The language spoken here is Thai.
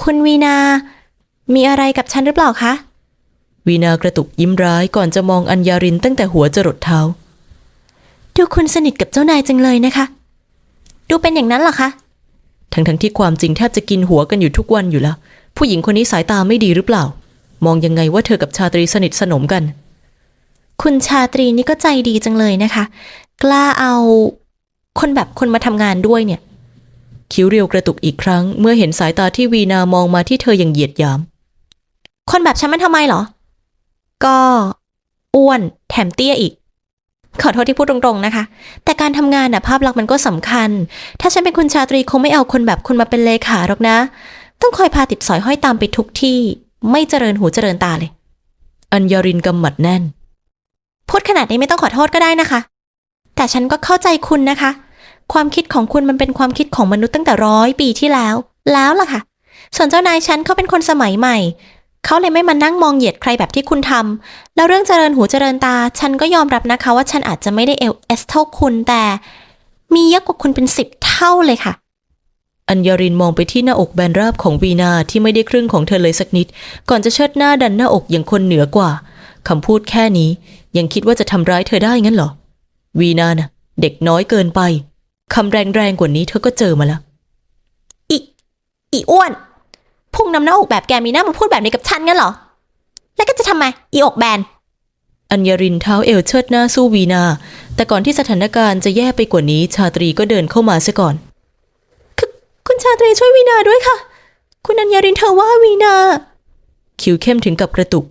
คุณวีนา มีอะไรกับฉันหรือเปล่าคะ วีนากระตุกยิ้มร้ายก่อนจะมองอัญญารินตั้งแต่หัวจรดเท้า ดูคุณสนิทกับเจ้านายจังเลยนะคะ ดูเป็นอย่างนั้นเหรอคะ ทั้งๆทที่ความจริงแทบจะกินหัวกันอยู่ทุกวันอยู่แล้ว ผู้หญิงคนนี้สายตาไม่ดีหรือเปล่า มองยังไงว่าเธอกับชาตรีสนิทสนมกัน คุณชาตรีนี่ก็ใจดีจังเลยนะคะ กล้าเอา คนแบบคนมาทำงานด้วยเนี่ย คิ้วเรียวกระตุกอีกครั้ง เมื่อเห็นสายตาที่วีนามองมาที่เธออย่างเหยียดหยาม คนแบบฉันมันทำไมเหรอ ก็อ้วนแถมเตี้ยอีก ขอโทษที่พูดตรงๆนะคะ แต่การทำงานน่ะภาพลักษณ์มันก็สำคัญ ถ้าฉันเป็นคุณชาตรีคงไม่เอาคนแบบคุณมาเป็นเลขาหรอกนะ ต้องคอยพาติดสอยห้อยตามไปทุกที่ ไม่เจริญหูเจริญตาเลย อัญญารินกำหมัดแน่น พูดขนาดนี้ไม่ต้องขอโทษก็ได้นะคะ แต่ฉันก็เข้าใจคุณนะคะ ความคิดของคุณมันเป็นความคิดของมนุษย์ตั้งแต่ร้อยปีที่แล้ว แล้วล่ะค่ะ ส่วนเจ้านายฉันเขาเป็นคนสมัยใหม่ เขาเลยไม่มานั่งมองเหยียดใครแบบที่คุณทำแล้วเรื่องเจริญหูเจริญตา ฉันก็ยอมรับนะคะว่าฉันอาจจะไม่ได้เอลเอสเท่าคุณแต่ มีเยอะกว่าคุณเป็นสิบเท่าเลยค่ะอัญญารินมองไปที่หน้าอกแบนราบของวีนาที่ไม่ได้ครึ่งของเธอเลยสักนิด ก่อนจะเชิดหน้าดันหน้าอกอย่างคนเหนือกว่าคำพูดแค่นี้ ยังคิดว่าจะทำร้ายเธอได้งั้นเหรอ วีนาน่ะ เด็กน้อยเกินไป คำแรงๆกว่านี้เธอก็เจอมาแล้ว อีอีอ้วน พุ่งนำหน้าอกแบบแกมีหน้ามาพูดแบบนี้กับฉันงั้นเหรอ แล้วก็จะทำไม อีอกแบน อัญญารินเท้าเอวเชิดหน้าสู้วีนา แต่ก่อนที่สถานการณ์จะแย่ไปกว่านี้ ชาตรีก็เดินเข้ามาซะก่อน คุณชาตรีช่วยวีนาด้วยค่ะ คุณอัญญารินเธอว่าวีนา คิ้วเข้มถึงกับกระตุก